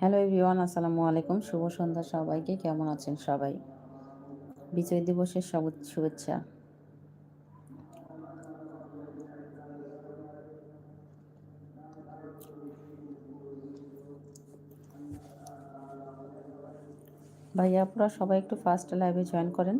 Hello everyone আসসালামু আলাইকুম। শুভ সন্ধ্যা সবাইকে। কেমন আছেন সবাই? বিজয় দিবসের সব শুভেচ্ছা। ভাইয়া, আপনারা সবাই একটু ফার্স্ট লাইভে জয়েন করেন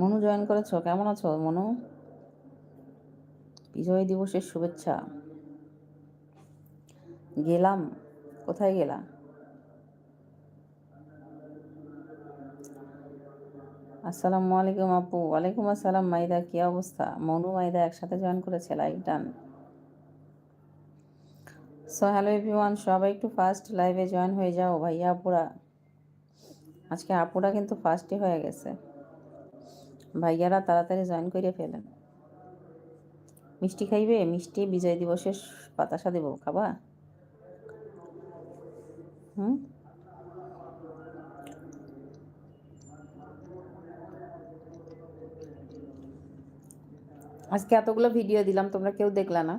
মনু জয়েন করেছ? কেমন আছো মনু? বিজয় দিবসের শুভেচ্ছা। গেলাম। কোথায় গেলা? আসসালামু আলাইকুম আপু। ওয়ালাইকুম আসসালাম মাইদা, কি অবস্থা? মনু, মাইদা একসাথে জয়েন করেছে live done so hello everyone সবাই একটু ফার্স্ট লাইভে জয়েন হয়ে যাও ভাইয়া, আপুরা। আজকে আপুরা কিন্তু ফার্স্টই হয়ে গেছে। ভাইয়ারা তাড়াতাড়ি জয়েন করে ফেলেন। মিষ্টি খাইবে? মিষ্টি বিজয় দিবসের বাতাসা দেবো, খাবা? হুম? আজকে এতগুলো ভিডিও দিলাম, তোমরা কেউ দেখলা না।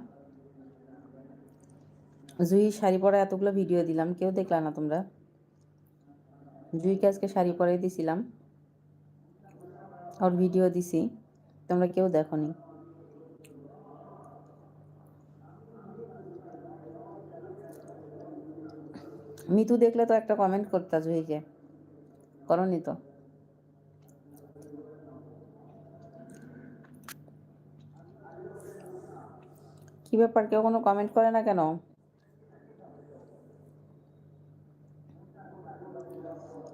জুই শাড়ি পরা এতগুলো ভিডিও দিলাম, কেউ দেখলা না তোমরা? জুইকে আজকে শাড়ি পরে দিছিলাম। ওর ভিডিও দিছি, তোমরা কেউ দেখো নি মিতু দেখলে তো একটা কমেন্ট করতা জুহিকে করনি তো? কি ব্যাপার, কেউ কোনো কমেন্ট করে না কেন?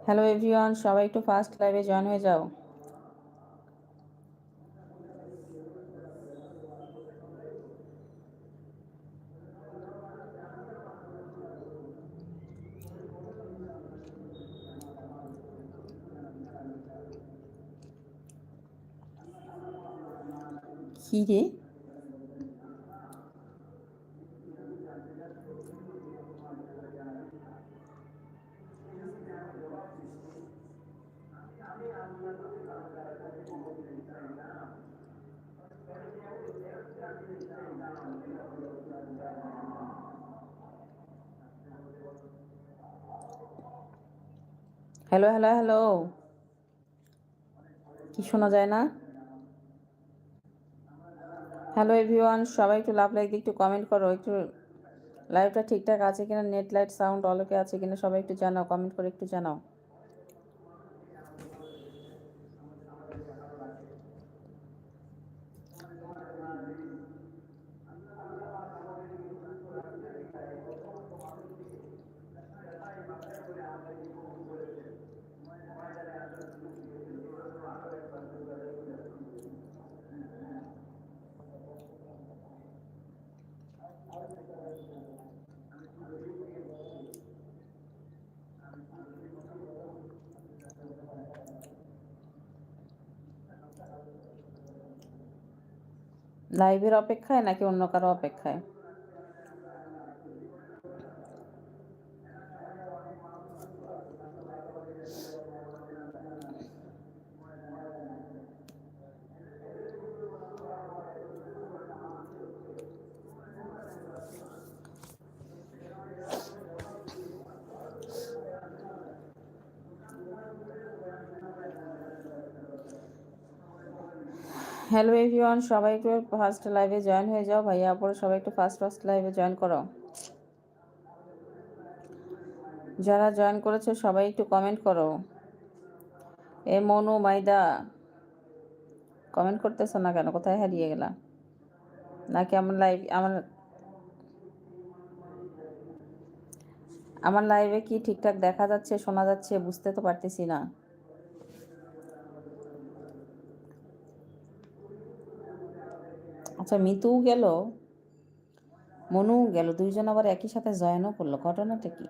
হ্যালো এভরিওয়ান সবাই একটু ফার্স্ট লাইভে জয়েন হয়ে যাও। কি রে হ্যালো হ্যালো হ্যালো কি শোনা যায় না? হ্যালো এভরিওয়ান, সবাই একটু লাভ লাইক একটু কমেন্ট করো, একটু লাইভটা ঠিকঠাক আছে কিনা নেট লাইট সাউন্ড অলোকে আছে কিনা, সবাই একটু জানাও কমেন্ট করে একটু জানাও। লাইভের অপেক্ষায় নাকি অন্য কারও অপেক্ষায়? হ্যালো এভরিওয়ান সবাই একটু ফার্স্ট লাইভে জয়েন হয়ে যাও। ভাইয়া, আপুরা, সবাই একটু ফার্স্ট ফার্স্ট লাইভে জয়েন করো। যারা জয়েন করেছে, সবাই একটু কমেন্ট করো। এ মনু, মাইদা কমেন্ট করতেছো না কেন? কোথায় হারিয়ে গেলা? নাকি আমার লাইভ আমার আমার লাইভে কি ঠিকঠাক দেখা যাচ্ছে, শোনা যাচ্ছে, বুঝতে তো পারতেছি না। আচ্ছা মিতুও গেল? মনুও গেল, দুইজন আবার একই সাথে জয়েনও করল। ঘটনাটা কি?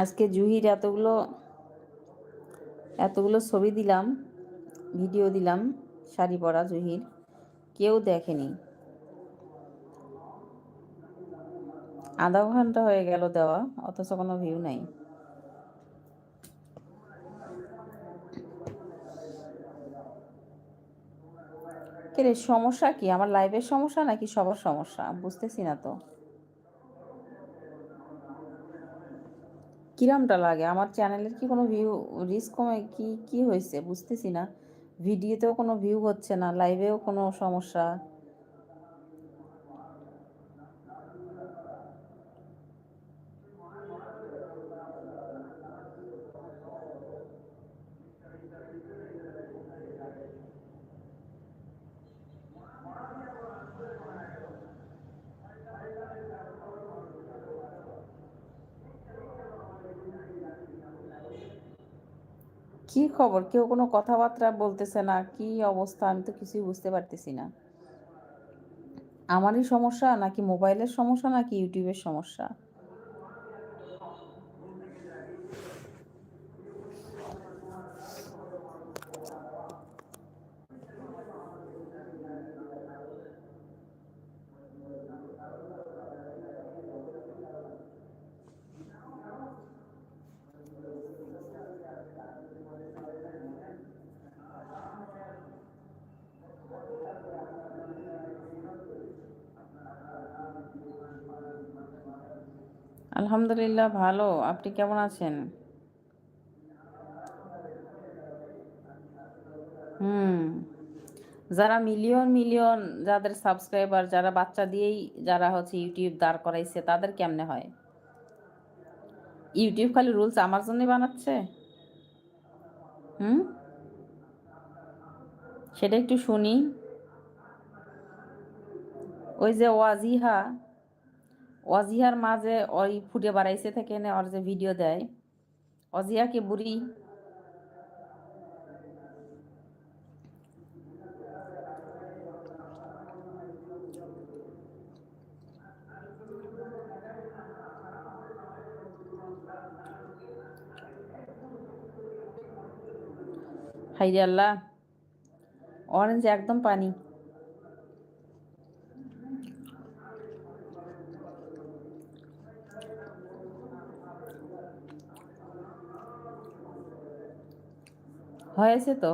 আজকে জুহির এতগুলো এতগুলো ছবি দিলাম, ভিডিও দিলাম, শাড়ি পরা জুহির, কেউ দেখেনি। আধা ঘণ্টা হয়ে গেল দেওয়া, অথচ কোনো ভিউ নাই। রে, সমস্যা কি? আমার লাইভের সমস্যা নাকি সবার সমস্যা? বুঝতেছি না তো। কিরমটা লাগে? আমার চ্যানেলের কি কোনো ভিউ রিস্ক কমে কি কি হয়েছে? বুঝতেছি না। ভিডিওতেও কোনো ভিউ হচ্ছে না লাইভেও কোনো সমস্যা কি খবর? কেউ কোনো কথাবার্তা বলতেছে না, কি অবস্থা? আমি তো কিছুই বুঝতে পারতেছি না। আমারই সমস্যা নাকি মোবাইলের সমস্যা নাকি ইউটিউবের সমস্যা? আলহামদুলিল্লাহ, ভালো। আপনি কেমন আছেন? হুম। যারা মিলিয়ন মিলিয়ন যাদের সাবস্ক্রাইবার যারা বাচ্চা দিয়েই যারা হচ্ছে ইউটিউব দাঁড় করাইছে, তাদের কেমনে হয়? ইউটিউব খালি রুলস আমার জন্যই বানাচ্ছে? হুম? সেটা একটু শুনি। ওই যে ওয়াজিহা। অজিহার মাঝে ওই ফুটে বাড়াইছে থেকে এনে ওর যে ভিডিও দেয়। অজিহাকে বুড়ি? হাইরে আল্লাহ। অরেঞ্জ একদম পানি। হয়েছে তো?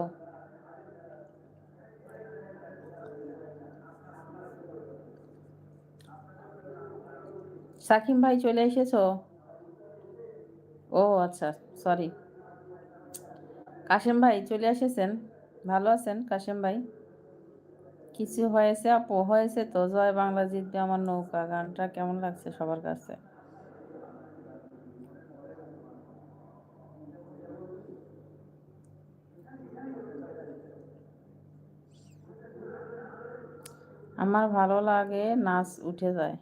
সাকিম ভাই চলে এসেছ? ও আচ্ছা সরি কাশেম ভাই চলে এসেছেন? ভালো আছেন কাশেম ভাই? কিছু হয়েছে আপু? হয়েছে তো? জয় বাংলা জিতবে আমার নৌকা, গানটা কেমন লাগছে সবার কাছে? আমার ভালো লাগে নাচ উঠে যায়।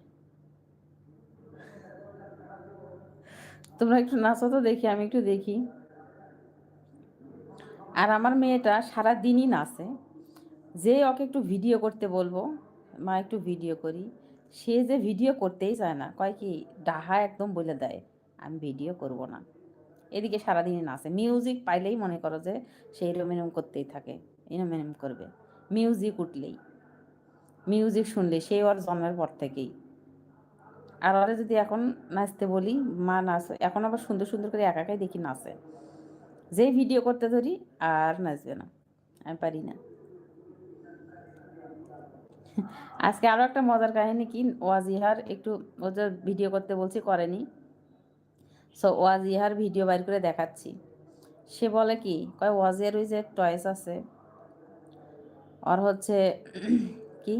তোমরা একটু নাচো তো দেখি, আমি একটু দেখি। আর আমার মেয়েটা সারা দিনই নাচে। যে ওকে একটু ভিডিও করতে বলব, মা একটু ভিডিও করি, সে যে ভিডিও করতেই চায় না, কয় কি, ডাহা একদম বলে দেয়, আমি ভিডিও করব না। এদিকে সারাদিনই নাচে। মিউজিক পাইলেই মনে করো যে, সে এরম এরম করতেই থাকে, এরম এরম করবে। মিউজিক উঠলেই। মিউজিক শুনলে সেই ওর জন্মের পর থেকেই। আর ওরা যদি এখন নাচতে বলি, মা নাচ, এখন আবার সুন্দর সুন্দর করে একাকাই দেখি নাচে। যেই ভিডিও করতে ধরি আর নাচবে না, আমি পারি না। আজকে আরও একটা মজার কাহিনী কি, ওয়াজিহার একটু ও যে ভিডিও করতে বলছি, করেনি। সো ওয়াজিহার ভিডিও বাইর করে দেখাচ্ছি। সে বলে কি, কয়, ওয়াজিহার ওই যে টয়েস আছে আর হচ্ছে কি?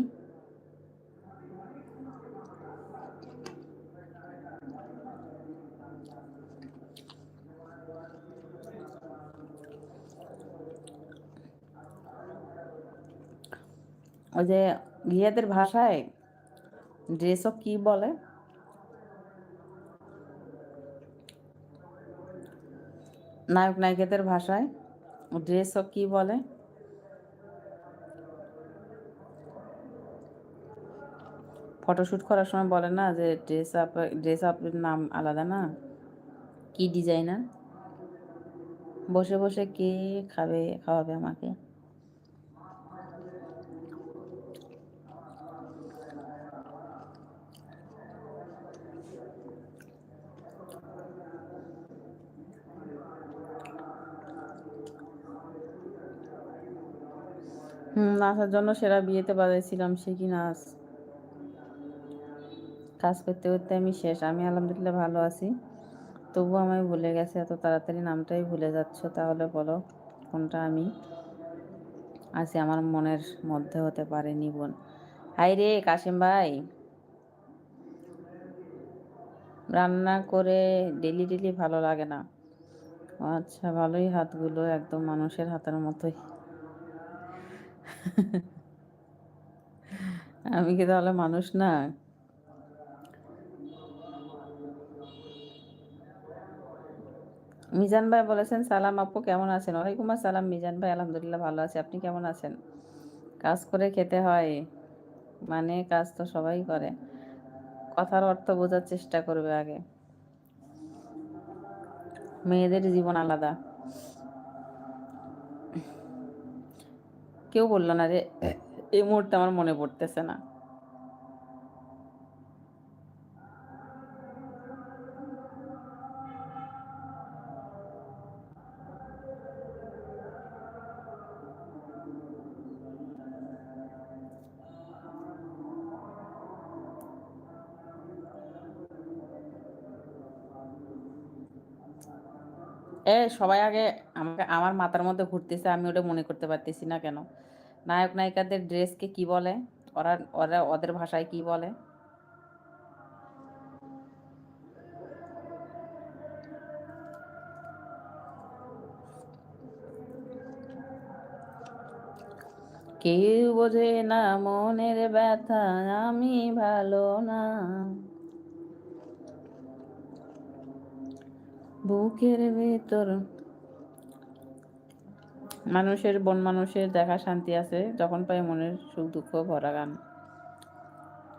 ওই যে ইয়েদের ভাষায় ড্রেসও কি বলে? নায়ক নায়িকাদের ভাষায় ড্রেসও কি বলে? ফটোশ্যুট করার সময় বলে না যে ড্রেস আপ ড্রেস আপের নাম আলাদা না? কি ডিজাইনার বসে বসে কে খাবে, খাওয়াবে আমাকে? নাচার জন্য সেরা বিয়েতে বাজাইছিলাম সে কি নাচ? কাজ করতে করতে আমি শেষ। আমি আলহামদুলিল্লাহ ভালো আছি। তবু আমায় ভুলে গেছে, এত তাড়াতাড়ি নামটাই ভুলে যাচ্ছ, তাহলে বলো কোনটা আমি আছি, আমার মনের মধ্যে হতে পারেনি বোন। হাই রে কাশিম ভাই। রান্না করে ডেলি ডেলি ভালো লাগে না। আচ্ছা ভালোই হাতগুলো একদম মানুষের হাতের মতোই। আমি কি তাহলে মানুষ না? মিজান ভাই বলেছেন, সালাম আপু, কেমন আছেন? ওয়ালাইকুম আসসালাম মিজান ভাই, আলহামদুলিল্লাহ ভালো আছি। আপনি কেমন আছেন? কাজ করে খেতে হয় মানে কাজ তো সবাই করে। কথার অর্থ বোঝার চেষ্টা করবে আগে। মেয়েদের জীবন আলাদা। কেউ বলল না রে এই মুহূর্তে আমার মনে পড়তেছে না। এ, সবাই আগে আমাকে, আমার মাথার মধ্যে ঘুরতেছে, আমি ওটা মনে করতে পারতেছি না কেন? নায়ক নায়িকাদের ড্রেসকে কি বলে? ওরা ওরা ওদের ভাষায় কি বলে? কেউ বোঝে না মনের ব্যথা, আমি ভালো না। বুকের ভেতর। মানুষের, বন মানুষের দেখা শান্তি আছে, যখন পাই মনের সুখ, দুঃখ, ভরা গান।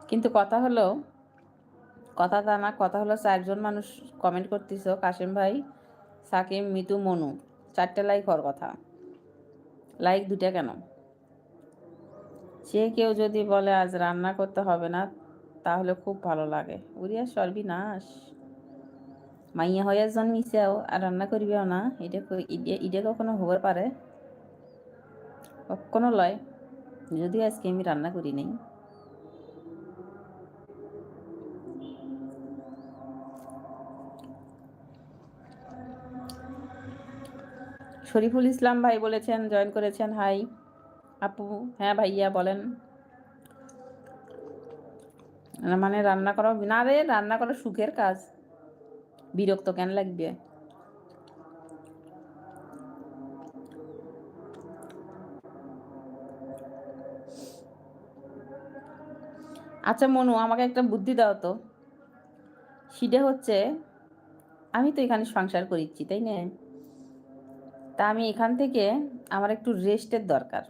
কিন্তু কথা হলো, কথা তা না, কথা হলো চারজন মানুষ কমেন্ট করতেছ, কাশিম ভাই, সাকিম, মিতু, মনু। চারটে লাইক হওয়ার কথা। লাইক দুটা কেন? সে কেউ যদি বলে, আজ রান্না করতে হবে না, তাহলে খুব ভালো লাগে। উড়িয়া সর্বিনাশ। মাইয়া হইয়া জন্মিছেও আর রান্না করিবেও না। এটা এটা কখনো হবার পারে কখনো লয়। যদি আজকে আমি রান্না করি নাই। শরীফুল ইসলাম ভাই বলেছেন, জয়েন করেছেন, হাই, আপু হ্যাঁ ভাইয়া, বলেন। মানে রান্না করা না রে, রান্না করা সুখের কাজ। বিরক্ত কেন লাগবে? আচ্ছা মনু, আমাকে একটা বুদ্ধি দাও তো। সেটা হচ্ছে, আমি তো এখানে সংসার করিচ্ছি, তাই না? তা আমি এখান থেকে আমার একটু রেস্টের দরকার।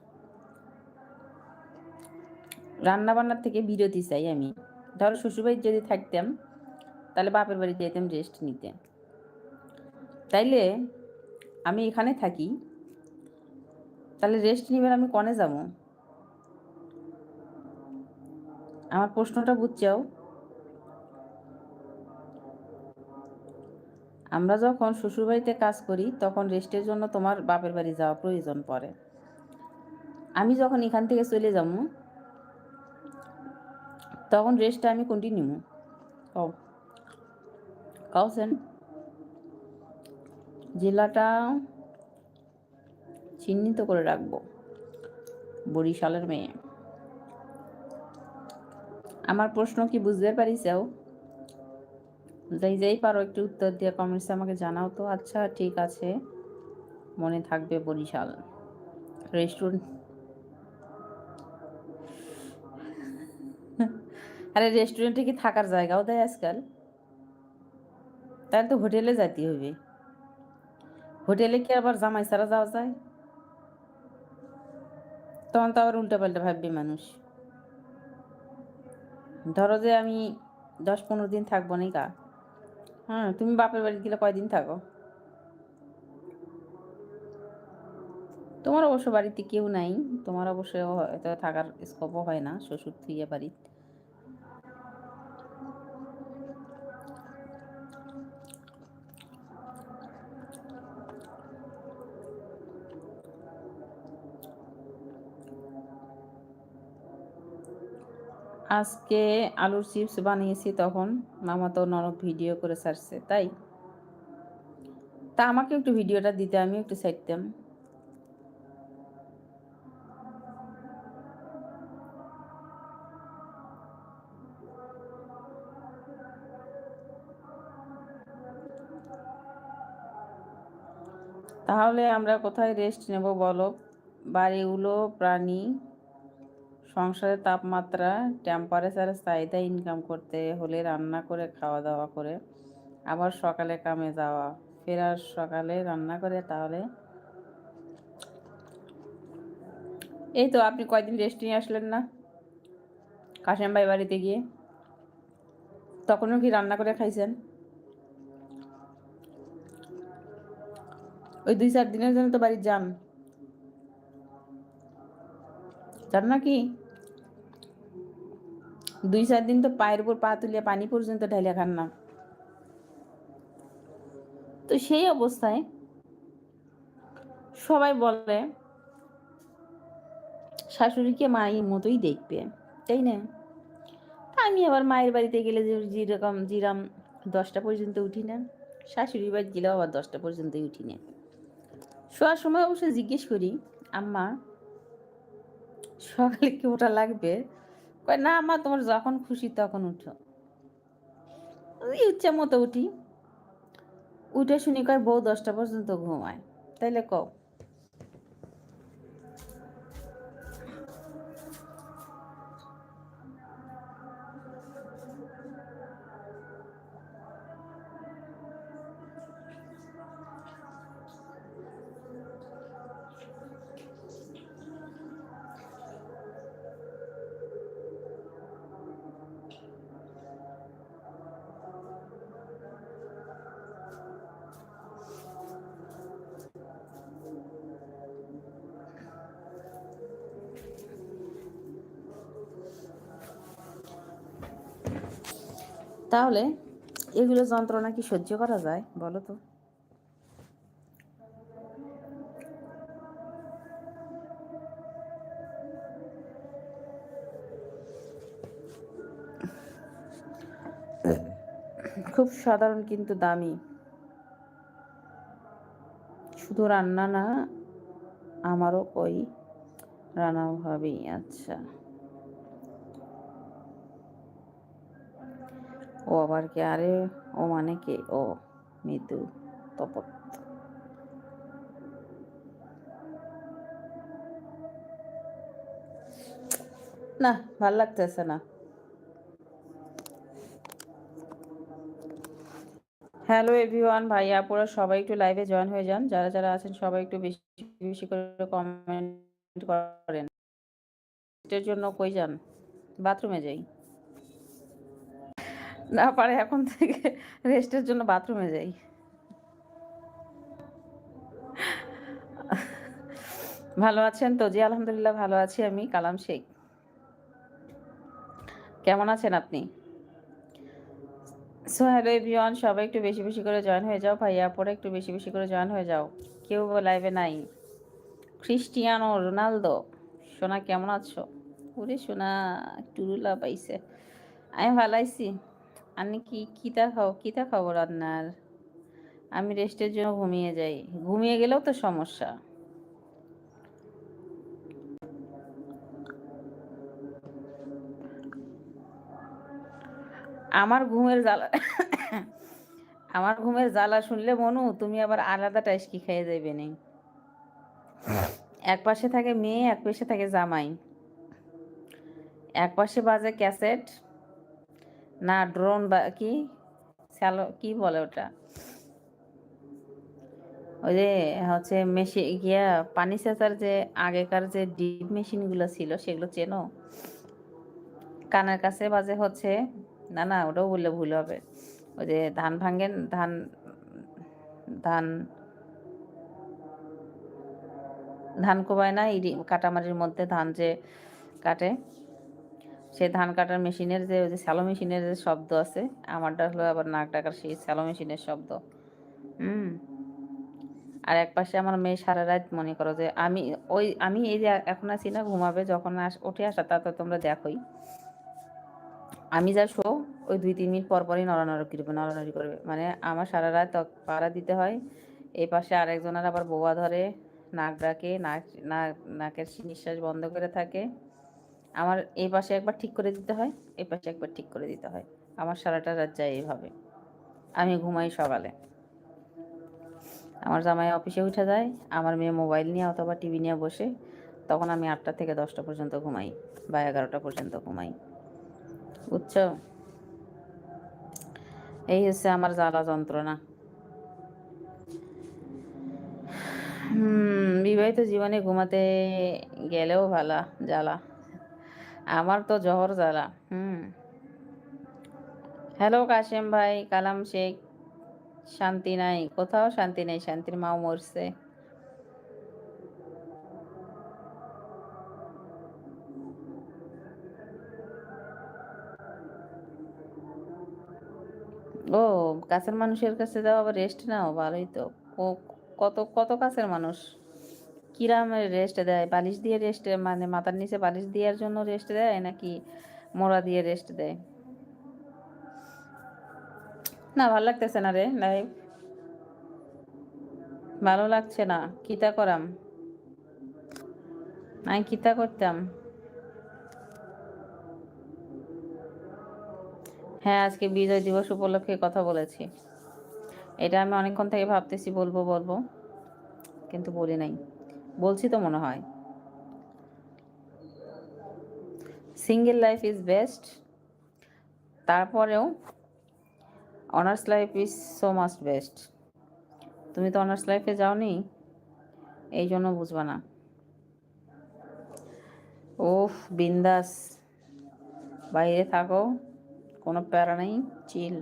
রান্নাবান্নার থেকে বিরতি চাই আমি। ধরো শ্বশুরবাড়ির যদি থাকতাম তাহলে বাপের বাড়িতে যেতাম রেস্ট নিতে তাইলে আমি এখানে থাকি, তাহলে রেস্ট নিবার আমি কনে যাব? আমার প্রশ্নটা বুঝছাও? আমরা যখন শ্বশুরবাড়িতে কাজ করি, তখন রেস্টের জন্য তোমার বাপের বাড়ি যাওয়া প্রয়োজন পড়ে। আমি যখন এখান থেকে চলে যাব, তখন রেস্টটা আমি কন্টিনিউ কও কাউসেন জেলাটা চিহ্নিত করে রাখব, বরিশালের মেয়ে। আমার প্রশ্ন কি বুঝতে পারিসাও যাই যাই পারো, একটু উত্তর দিয়ে কমেন্টসে আমাকে জানাও তো। আচ্ছা ঠিক আছে, মনে থাকবে বরিশাল। রেস্টুরেন্ট আরে রেস্টুরেন্টে কি থাকার জায়গাও দেয় আজকাল? তাহলে তো হোটেলে যাইতে হবে হোটেলে কি আবার জামাই ছাড়া যাওয়া যায়? তখন তো আবার উল্টা পাল্টা ভাববে মানুষ। ধরো যে আমি দশ পনেরো দিন থাকব না কা হ্যাঁ তুমি বাপের বাড়ি গেলে কয়দিন থাকো? তোমার অবশ্য বাড়িতে কেউ নাই, তোমার অবশ্য হয়তো থাকার স্কোপও হয় না শ্বশুর থুইয়া বাড়িতে। আজকে আলুর চিপস বানিয়েছি তখন। মামা তো নরম ভিডিও করে সারছে তাই? তা আমাকে একটু ভিডিওটা দিতে, আমি একটু সাইডতাম তাহলে আমরা কোথায় রেস্ট নেব বলো? বাড়িগুলো প্রাণী সংসারের তাপমাত্রা টেম্পারেচারের চাহিদা ইনকাম করতে হলে রান্না করে খাওয়া দাওয়া করে, আবার সকালে কামে যাওয়া ফেরার সকালে রান্না করে তাহলে এই তো আপনি কয়দিন রেস্ট নিয়ে আসলেন না? কাশেম ভাই বাড়িতে গিয়ে। তখনও কি রান্না করে খাইছেন? ওই দুই চার দিনের জন্য তো বাড়ি যান। যান নাকি দুই চার দিন তো পায়ের উপর পা তুলিয়া পানি পর্যন্ত ঢালিয়া খান না। তো সেই অবস্থায় সবাই বলে, শাশুড়িকে মায়ের মতোই দেখবে, তাই না? আমি আবার মায়ের বাড়িতে গেলে যে যেরকম জিরাম দশটা পর্যন্ত উঠি না, শাশুড়ির বাড়ি গেলেও আবার দশটা পর্যন্তই উঠি না। শোয়ার সময় অবশ্য জিজ্ঞেস করি, আম্মা, সকালে কি ওটা লাগবে? না মা, তোমার যখন খুশি তখন উঠো। ইচ্ছা মতো উঠি। উঠে শুনি কয়, বউ দশটা পর্যন্ত ঘুমায়। তাইলে কও। তাহলে এগুলো যন্ত্রণা কি সহ্য করা যায়, বলো তো? খুব সাধারণ কিন্তু দামি। শুধু রান্না না, আমারও কই রান্নাও হবেই আচ্ছা। ও আবার কে আরে? ও মানে কে? ও মৃদু তপত। না, ভালো লাগতেছে না। হ্যালো এভরিওয়ান ভাই আপুরা, সবাই একটু লাইভে জয়েন হয়ে যান। যারা যারা আছেন, সবাই একটু বেশি বেশি করে কমেন্ট করেন। এর জন্য কই যান? বাথরুমে যাই। না পারে, এখন থেকে রেস্টের জন্য বাথরুমে যাই। ভালো আছেন তো? জি, আলহামদুলিল্লাহ, ভালো আছি আমি, কালাম শেখ। কেমন আছেন আপনি? সো হ্যালো এভরিওয়ান সবাই একটু বেশি বেশি করে জয়েন হয়ে যাও। ভাইয়া পরে একটু বেশি বেশি করে জয়েন হয়ে যাও। কেউ লাইভে নাই। ক্রিস্টিয়ানো রোনালদো সোনা কেমন আছো? ওরে সোনা টুরুলা পাইছে। আমি ভালো আছি। আপনি কি কিতা খাও কিতা খবর আপনার আমি রেস্টের জন্য ঘুমিয়ে যাই। ঘুমিয়ে গেলেও তো সমস্যা। আমার ঘুমের জ্বালা, আমার ঘুমের জ্বালা শুনলে মনু, তুমি আবার আলাদা টাইসকি খেয়ে যাইবে নেই এক পাশে থাকে মেয়ে, এক পাশে থাকে জামাই। এক পাশে বাজে ক্যাসেট। না ড্রোন বা কি? স্যালো, কি বলে ওটা? ওই যে হচ্ছে মেশিন গিয়া পানি সেচার যে আগেকার যে ডিপ মেশিনগুলো ছিল, সেগুলো চেনো? কানের কাছে বাজে হচ্ছে, না না, ওটাও বললে ভুল হবে। ওই যে ধান ভাঙেন, ধান ধান ধান কোবায় না কাটামারির মধ্যে ধান যে কাটে? সে ধান কাটার মেশিনের যে, ওই যে স্যালো মেশিনের যে শব্দ আছে, আমারটা হলো আবার নাক ডাকার সেই স্যালো মেশিনের শব্দ। হুম। আর এক পাশে আমার মেয়ে সারা রাত মনে করো যে, আমি ওই, আমি এই যে এখন আছি না ঘুমাবে, যখন আস, উঠে আসা, তা তো তোমরা দেখোই। আমি যা শো, ওই দুই, তিন মিনিট পর পরই নড়ানড়ি করবে নড়ানড়ি করবে। মানে আমার সারা রাত পাড়া দিতে হয়, এই পাশে আরেকজনের আবার বোবা ধরে, নাক ডাকে, নাক নাক, নাকের নিঃশ্বাস বন্ধ করে থাকে। আমার এই পাশে একবার ঠিক করে দিতে হয়, এই পাশে একবার ঠিক করে দিতে হয়। আমার সারাটা রাত যায় এইভাবে। আমি ঘুমাই সকালে। আমার জামাই অফিসে উঠে যায়, আমার মেয়ে মোবাইল নিয়ে অথবা টিভি নিয়ে বসে, তখন আমি আটটা থেকে দশটা পর্যন্ত ঘুমাই বা এগারোটা পর্যন্ত ঘুমাই। বুঝছ? এই হচ্ছে আমার জ্বালা যন্ত্রণা। বিবাহিত জীবনে ঘুমাতে গেলেও ভালা, জ্বালা। আমার তো জহর জ্বালা। হুম। হ্যালো কাশেম ভাই কালাম শেখ শান্তি নাই। কোথাও শান্তি নেই শান্তির মাও মরছে। ও কাছের মানুষের কাছে যাও আবার রেস্ট নাও ভালোই তো। কত কত কাছের মানুষ? কিরামের রেস্ট দেয়? বালিশ দিয়ে রেস্ট মানে মাথার নিচে বালিশ দেওয়ার জন্য রেস্ট দেয় নাকি মোড়া দিয়ে রেস্ট দেয়? না, ভালো লাগতেছে না রে লাইভ ভালো লাগছে না। কিতা করাম? আমি কিতা করতাম? হ্যাঁ আজকে বিজয় দিবস উপলক্ষে কথা বলেছি। এটা আমি অনেকক্ষণ থেকে ভাবতেছি, বলব বলব। কিন্তু বলি নাই। বলছি তো মনে হয়। সিঙ্গেল লাইফ ইজ বেস্ট তারপরেও honours life is so must best তুমি তো অনার্স লাইফে যাওনি? এই জন্য বুঝবা না। ওফ বিন্দাস। বাইরে থাকো, কোনো প্যারা নেই চিল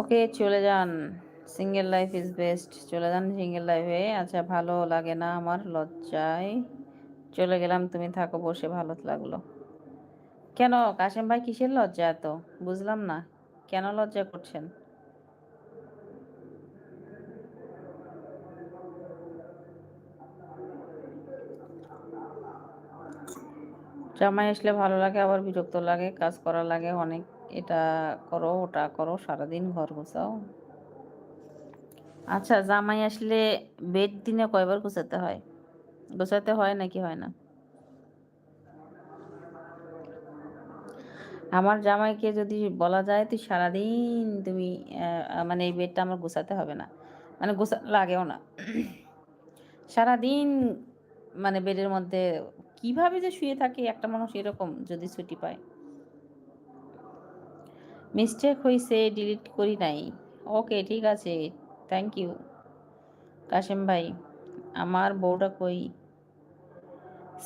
ওকে চলে যান। সিঙ্গেল লাইফ ইজ বেস্ট চলে যান সিঙ্গেল লাইফে আচ্ছা ভালো লাগে না আমার, লজ্জায়। চলে গেলাম, তুমি থাকো, বসে, ভালো লাগল। কেন, কাশেম ভাই কিসের লজ্জা এত? বুঝলাম না। কেন লজ্জা করছেন? জামাই আসলে ভালো লাগে, আবার বিরক্ত লাগে, কাজ করা লাগে, অনেক। এটা করো, ওটা করো, সারাদিন ঘর গোছাও। আচ্ছা জামাই আসলে বেড দিনে কয়বার গোছাতে হয়? গোছাতে হয় নাকি হয় না? আমার জামাইকে যদি বলা যায়, তুই সারাদিন তুমি মানে এই বেডটা আমার গোছাতে হবে না। মানে গোছা, লাগেও না। সারাদিন মানে বেডের মধ্যে কীভাবে যে শুয়ে থাকে, একটা মানুষ এরকম যদি ছুটি পায়। মিস্টেক হয়েছে ডিলিট করি নাই। ওকে, ঠিক আছে। থ্যাংক ইউ কাশেম ভাই, আমার বউটা কই?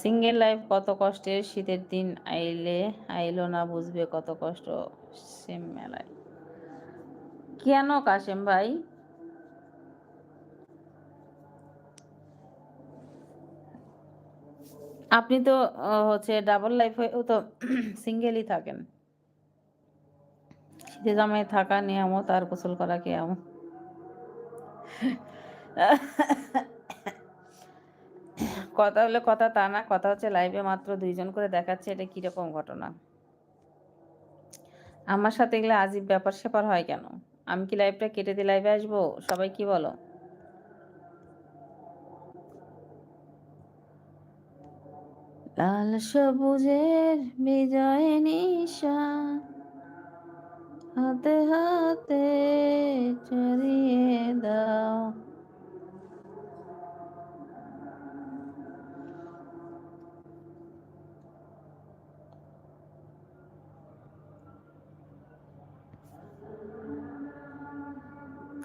সিঙ্গেল লাইফ কত কষ্টের শীতের দিন আইলে, আইলো না বুঝবে কত কষ্ট সেম মেলায়। কেন কাশেম ভাই? আপনি তো হচ্ছে ডাবল লাইফ হয়েও তো সিঙ্গেলই থাকেন। শীতে জামাই থাকা নিয়ামত আর গোসল করা কেয়ামত। কথা হলে কথা, তা না, কথা হচ্ছে লাইভে মাত্র দুইজন করে দেখাচ্ছে, এটা কীরকম ঘটনা? আমার সাথে এগুলো আজীব ব্যাপার স্যাপার হয় কেন? আমি কি লাইভটা কেটে দিয়ে লাইভে আসব? সবাই কি বলো? লাল সবুজের বিজয় নিশান হাতে হাতে চড়িয়ে দাও।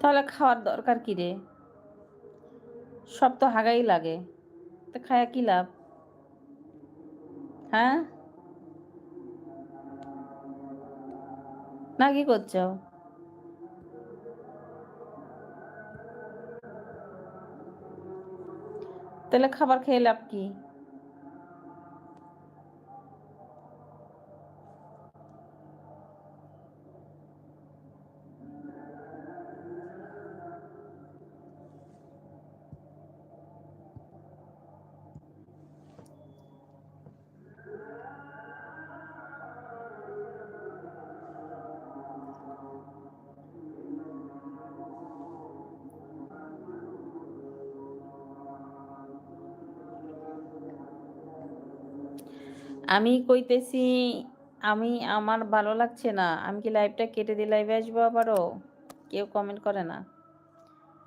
তাহলে খাওয়ার দরকার কি রে? সব তো হাগাই লাগে। তো খায়া কি লাভ? হ্যাঁ? না কি করছ? তাহলে খাবার খেয়ে লাভ কি? আমি কইতেছি, আমি, আমার ভালো লাগছে না। আমি কি লাইভটা কেটে দিয়ে লাইভে আসব আবারও? কেউ কমেন্ট করে না।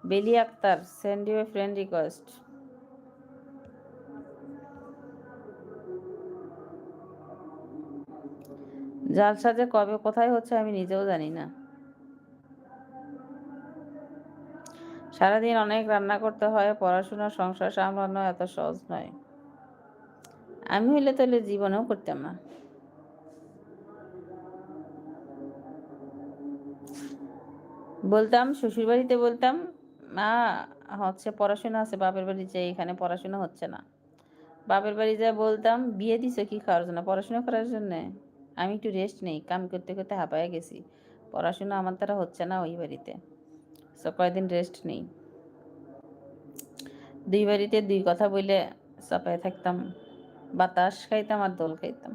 Beli Akter send you a friend request জালসা যে কবে, কোথায় হচ্ছে আমি নিজেও জানি না। সারাদিন অনেক রান্না করতে হয়, পড়াশোনা, সংসার সামলানো এত সহজ নয়। আমি হইলে তাহলে জীবনেও করতাম না। বলতাম শ্বশুর বাড়িতে বলতাম, মা, হচ্ছে পড়াশোনা আছে, বাপের বাড়ি যে এখানে পড়াশোনা হচ্ছে না। বাপের বাড়ি যা বলতাম, বিয়ে দিছে কি খাওয়ার জন্য? পড়াশোনা করার জন্য? আমি একটু রেস্ট নেই, কাম করতে করতে হাঁপায়ে গেছি। পড়াশোনা আমার দ্বারা হচ্ছে না ওই বাড়িতে। সো কয়দিন রেস্ট নেই। দুই বাড়িতে দুই কথা বলে চাপায় থাকতাম। বাতাস খাইতাম আর দোল খাইতাম।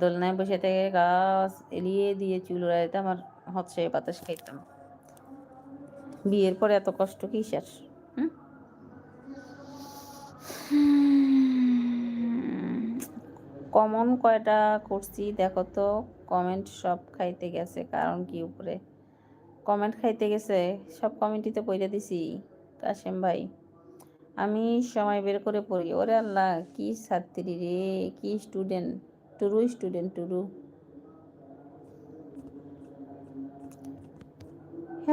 দোলনায় বসে থেকে গাছ এলিয়ে দিয়ে চুল উড়াইতাম আর হচ্ছে বাতাস খাইতাম। বিয়ের পরে এত কষ্ট কিসের? কমন কয়টা করছি দেখো তো কমেন্ট সব খাইতে গেছে, কারণ কি উপরে? কমেন্ট খাইতে গেছে, সব কমেন্টই তো পড়ে দিছি, কাশেম ভাই। আমি সময় বের করে পড়ি। ওরে আল্লাহ, কি ছাত্রী রে, কি স্টুডেন্ট টুরু স্টুডেন্ট টুরু।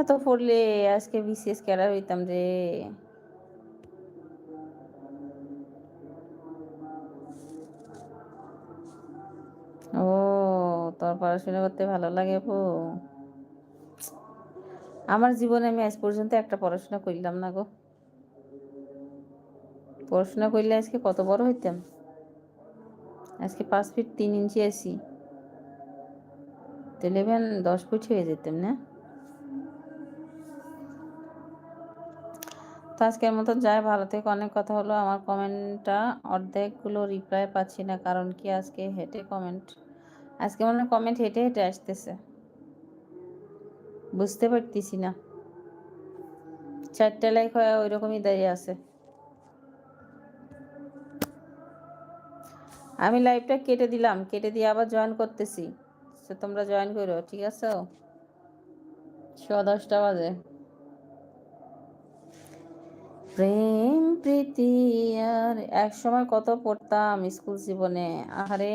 এত পড়লে আজকে বিশেষ ক্যাডার হইতাম রে? ও, তোর পড়াশোনা করতে ভালো লাগে পো। আমার জীবনে আমি আজ পর্যন্ত একটা পড়াশোনা করলাম না গো। পড়াশোনা করলে আজকে কত বড় হইতাম? আজকে পাঁচ ফিট তিন ইঞ্চি আছি। তো ইলেভেন দশ ফুট হয়ে যেতাম, না? তো আজকের মতো যাই, ভালো থেকে। অনেক কথা হলো। আমার কমেন্টটা অর্ধেকগুলো রিপ্লাই পাচ্ছি না, কারণ কি আজকে হেঁটে কমেন্ট আজকে মনে হয় কমেন্ট হেঁটে হেঁটে আসতেছে। বুঝতে পারতেছি না। চারটে লাইক হয় ওই রকমই দাঁড়িয়ে আছে। আমি লাইভটা কেটে দিলাম, কেটে দিয়ে আবার জয়েন করতেছি। সে তোমরা জয়েন করো, ঠিক আছে? ছ দশটা বাজে। প্রেম, প্রীতি আর এক সময় কত পড়তাম স্কুল জীবনে। আহারে।